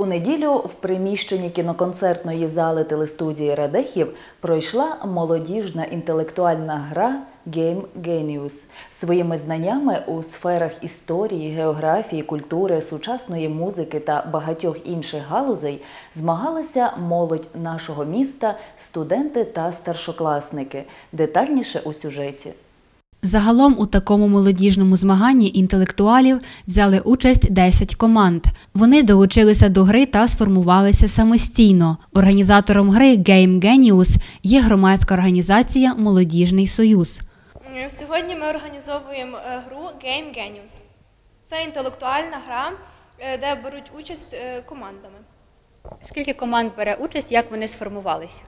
У неділю в приміщенні кіноконцертної зали телестудії Радехів пройшла молодіжна інтелектуальна гра Game Genius. Своїми знаннями у сферах історії, географії, культури, сучасної музики та багатьох інших галузей змагалася молодь нашого міста, студенти та старшокласники. Детальніше у сюжеті. Загалом у такому молодіжному змаганні інтелектуалів взяли участь 10 команд. Вони долучилися до гри та сформувалися самостійно. Організатором гри Game Genius є громадська організація Молодіжний Союз. Е, Сьогодні ми організовуємо е, гру Game Genius. Це інтелектуальна гра, е, де беруть участь командами. Скільки команд бере участь, як вони сформувалися?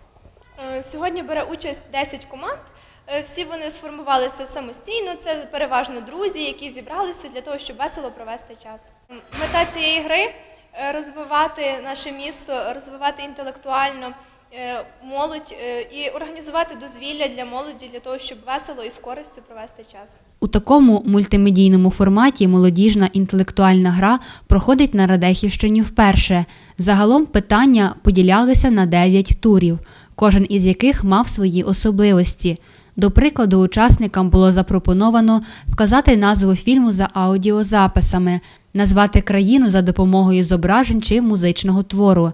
Сьогодні бере участь 10 команд. Е, Всі вони сформувалися самостійно. Це переважно друзі, які зібралися для того, щоб весело провести час. Мета цієї гри е, розвивати наше місто, розвивати інтелектуально е, молодь і організувати дозвілля для молоді для того, щоб весело і з користю провести час. У такому мультимедійному форматі молодіжна інтелектуальна гра проходить на Радехівщині вперше. Загалом питання поділялися на 9 турів, кожен із яких мав свої особливості. До прикладу, учасникам було запропоновано вказати назву фільму за аудіозаписами, назвати країну за допомогою зображень чи музичного твору.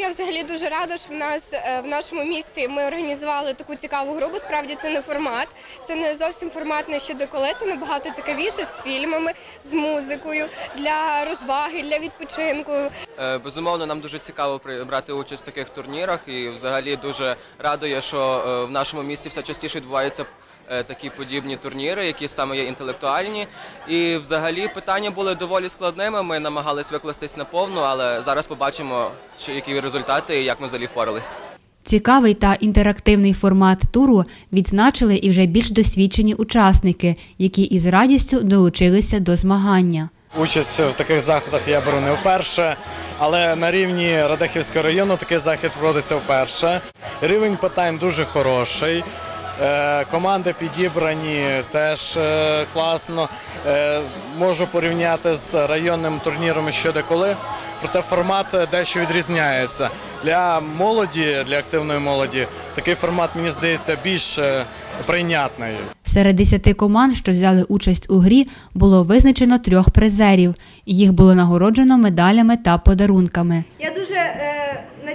Я взагалі дуже рада, що в нас е, в нашому місті ми організували таку цікаву гру. бо Справді це не формат, це не зовсім формат не щодо коли. Це набагато цікавіше з фільмами, з музикою для розваги, для відпочинку. Е, Безумовно, нам дуже цікаво брати участь в таких турнірах, і взагалі дуже радує, що е, в нашому місті все частіше відбуваються е, такі подібні турніри, які саме є інтелектуальні. І взагалі питання були доволі складними. Ми намагались викластись наповну, але зараз побачимо, що які результати і як ми взагалі впорались. Цікавий та інтерактивний формат туру відзначили і вже більш досвідчені учасники, які із радістю долучилися до змагання. Участь в таких заходах я беру не вперше, але на рівні Радехівського району такий захід проводиться вперше. Рівень питань дуже хороший. Е, Команди підібрані теж е, класно. Е, Можу порівняти з районним турніром що де коли. Проте формат дещо відрізняється. Для молоді, для активної молоді, такий формат мені здається більш прийнятний. Серед десяти команд, що взяли участь у грі, було визначено трьох призерів. Їх було нагороджено медалями та подарунками. Я дуже е,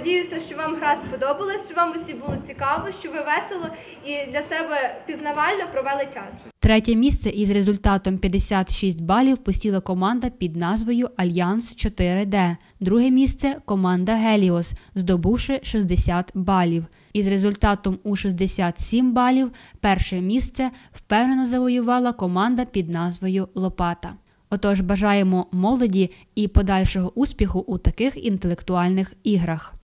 надіюся, що вам гра сподобалась, що вам усі було цікаво, що ви весело і для себе пізнавально провели час. Третє місце із результатом 56 балів посіла команда під назвою Альянс 4D. Друге місце команда Геліос, здобувши 60 балів. Із результатом у 67 балів перше місце впевнено завоювала команда під назвою Лопата. Отож, бажаємо молоді і подальшого успіху у таких інтелектуальних іграх.